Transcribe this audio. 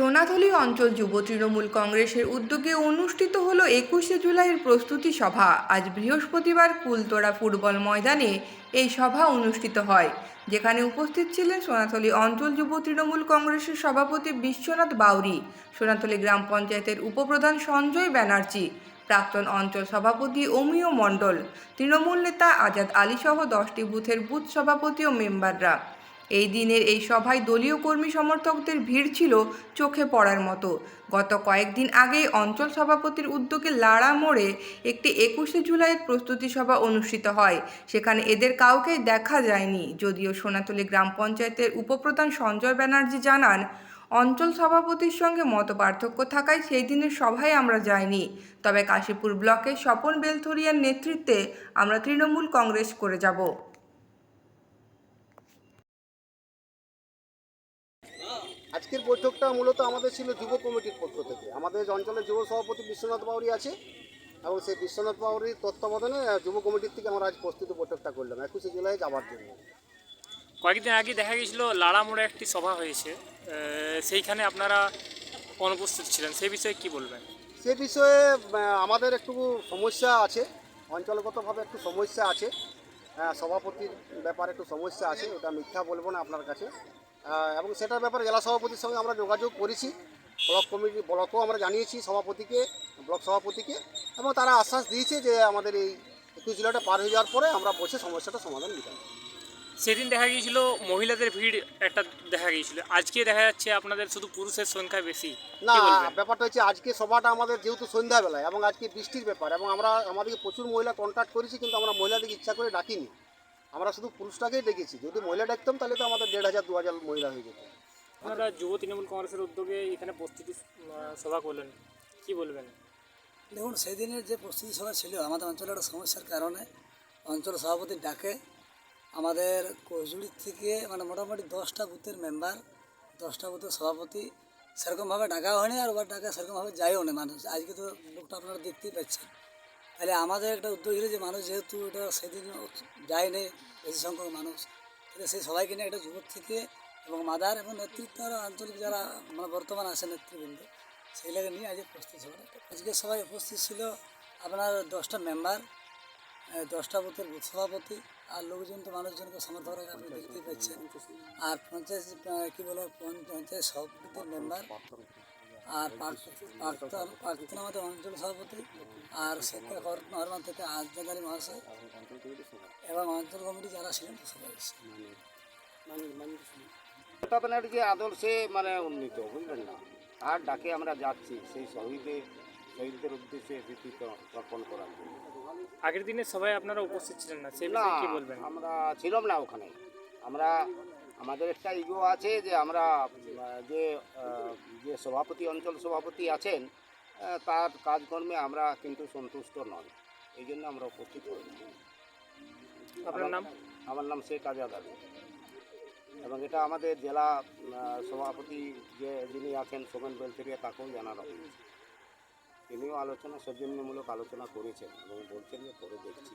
সোনাতলী অঞ্চল যুব তৃণমূল কংগ্রেসের উদ্যোগে অনুষ্ঠিত হলো একুশে জুলাইয়ের প্রস্তুতি সভা। আজ বৃহস্পতিবার কুলতোড়া ফুটবল ময়দানে এই সভা অনুষ্ঠিত হয়। যেখানে উপস্থিত ছিলেন সোনাথলি অঞ্চল যুব তৃণমূল কংগ্রেসের সভাপতি বিশ্বনাথ বাউরি সোনাতলী গ্রাম পঞ্চায়েতের উপপ্রধান সঞ্জয় ব্যানার্জি, প্রাক্তন অঞ্চল সভাপতি অমিয় মণ্ডল, তৃণমূল নেতা আজাদ আলী সহ দশটি বুথের বুথ সভাপতি ও মেম্বাররা। এই দিনের এই সভায় দলীয় কর্মী সমর্থকদের ভিড় ছিল চোখে পড়ার মতো। গত কয়েকদিন আগেই অঞ্চল সভাপতির উদ্যোগে লাড়া মোড়ে একটি একুশে জুলাইয়ের প্রস্তুতি সভা অনুষ্ঠিত হয়। সেখানে এদের কাউকেই দেখা যায়নি। যদিও সোনাতলী গ্রাম পঞ্চায়েতের উপপ্রধান সঞ্জয় ব্যানার্জি জানান, অঞ্চল সভাপতির সঙ্গে মত পার্থক্য থাকায় সেই দিনের সভায় আমরা যাইনি। তবে কাশীপুর ব্লকের স্বপন বেলথরিয়ার নেতৃত্বে আমরা তৃণমূল কংগ্রেস করে যাব। আজকের বৈঠকটা মূলত আমাদের ছিল যুব কমিটির পক্ষ থেকে। আমাদের অঞ্চলের যুব সভাপতি বিশ্বনাথ বাউরি আছে এবং সেই বিশ্বনাথ বাউরির তত্ত্বাবধানে যুব কমিটির থেকে আমরা আজ প্রস্তুতি বৈঠকটা করলাম একুশে জুলাই যাওয়ার জন্য। কয়েকদিন আগে দেখা গিয়েছিল লাড়া মোড়ে একটি সভা হয়েছে। সেইখানে আপনারা অনুপস্থিত ছিলেন। সেই বিষয়ে কি বলবেন? সে বিষয়ে আমাদের একটু সমস্যা আছে। অঞ্চলগতভাবে একটু সমস্যা আছে। সভাপতির ব্যাপারে একটু সমস্যা আছে ওটা মিথ্যা বলব না আপনার কাছে। এবং সেটার ব্যাপারে জেলা সভাপতির সঙ্গে আমরা যোগাযোগ করেছি। ব্লক কমিটি ব্লকও আমরা জানিয়েছি সভাপতিকে ব্লক সভাপতিকে। এবং তারা আশ্বাস দিয়েছে যে আমাদের এই একুশ জেলাটা পার হয়ে যাওয়ার পরে আমরা বসে সমস্যাটা সমাধান দিতে হবে। সেদিন দেখা গিয়েছিল মহিলাদের ভিড় একটা দেখা গিয়েছিল। আজকে দেখা যাচ্ছে আপনাদের শুধু পুরুষের সংখ্যা বেশি। না ব্যাপারটা হচ্ছে আজকে সভাটা আমাদের যেহেতু সন্ধ্যাবেলায় এবং আজকে বৃষ্টির ব্যাপার এবং আমরা আমাদেরকে প্রচুর মহিলা কন্ট্যাক্ট করেছি কিন্তু আমরা মহিলাদেরকে ইচ্ছা করে ডাকিনি। আমরা শুধু পুরুষটাকেই ডেকেছি যদি মহিলা ডাকতাম তাহলে তো আমাদের দেড় হাজার দু হাজার মহিলা হয়ে যেত। আপনারা যুব তৃণমূল কংগ্রেসের উদ্যোগে এখানে প্রস্তুতি সভা করলেন। কি বলবেন? দেখুন সেদিনের যে প্রস্তুতি সভা ছিল আমাদের অঞ্চলের একটা সমস্যার কারণে অঞ্চল সভাপতি ডাকে। আমাদের কোচুড়ির থেকে মানে মোটামুটি দশটা বুথের মেম্বার দশটা বুথের সভাপতি সেরকমভাবে ডাকা হয়নি আর ওবার ডাকা সেরকমভাবে যায়ও না। মানুষ আজকে তো লোকটা আপনারা দেখতেই পাচ্ছেন। তাহলে আমাদের একটা উদ্যোগ ছিল যে মানুষ যেহেতু এটা সেদিন যায়নি, বেশি সংখ্যক মানুষ, তাহলে সেই সবাইকে নিয়ে একটা যুবক থেকে এবং মাদার এবং নেতৃত্ব আঞ্চলিক যারা মানে বর্তমান আছে নেতৃবৃন্দ, সেইগুলোকে নিয়ে আজকে প্রস্তুত ছিল আজকে সবাই উপস্থিত ছিল আপনার দশটা মেম্বার দশটা বুথের বুথ সভাপতি আর লোকজন তো মানুষজনকে সমর্থক আপনি দেখতেই পাচ্ছেন। আর পঞ্চায়েত কী বলো পঞ্চ- পঞ্চায়েত সভাপতির মেম্বার আর প্রাক্তন আমাদের অঞ্চল সভাপতি আর শিক্ষা হরমান থেকে আজদাদারি মহাশয় এবং অঞ্চল কমিটি যারা ছিলেন সবাই। তত্ত্বাবধানের যে আদর্শে মানে উন্নীত বুঝলেন না? আর ডাকে আমরা যাচ্ছি সেই শহীদের শহীদদের উদ্দেশ্যে স্মৃতি তর্পণ করার জন্য। আগের দিনে সবাই আপনারা উপস্থিত ছিলেন না সেই না আমরা ছিলাম না ওখানে। আমরা আমাদের একটা ইগো আছে যে আমরা যে যে সভাপতি অঞ্চল সভাপতি আছেন তার কাজকর্মে আমরা কিন্তু সন্তুষ্ট নন এই জন্য আমরা উপস্থিত হইনি আপনার নাম? আমার নাম শেখ আজাদ আলী। এবং এটা আমাদের জেলা সভাপতি যে যিনি আছেন সোমেন বেলচেরিয়া তাকেও জানানো হয়েছে। তিনিও আলোচনা সৌজন্যমূলক আলোচনা করেছেন এবং বলছেন যে পরে দেখছি।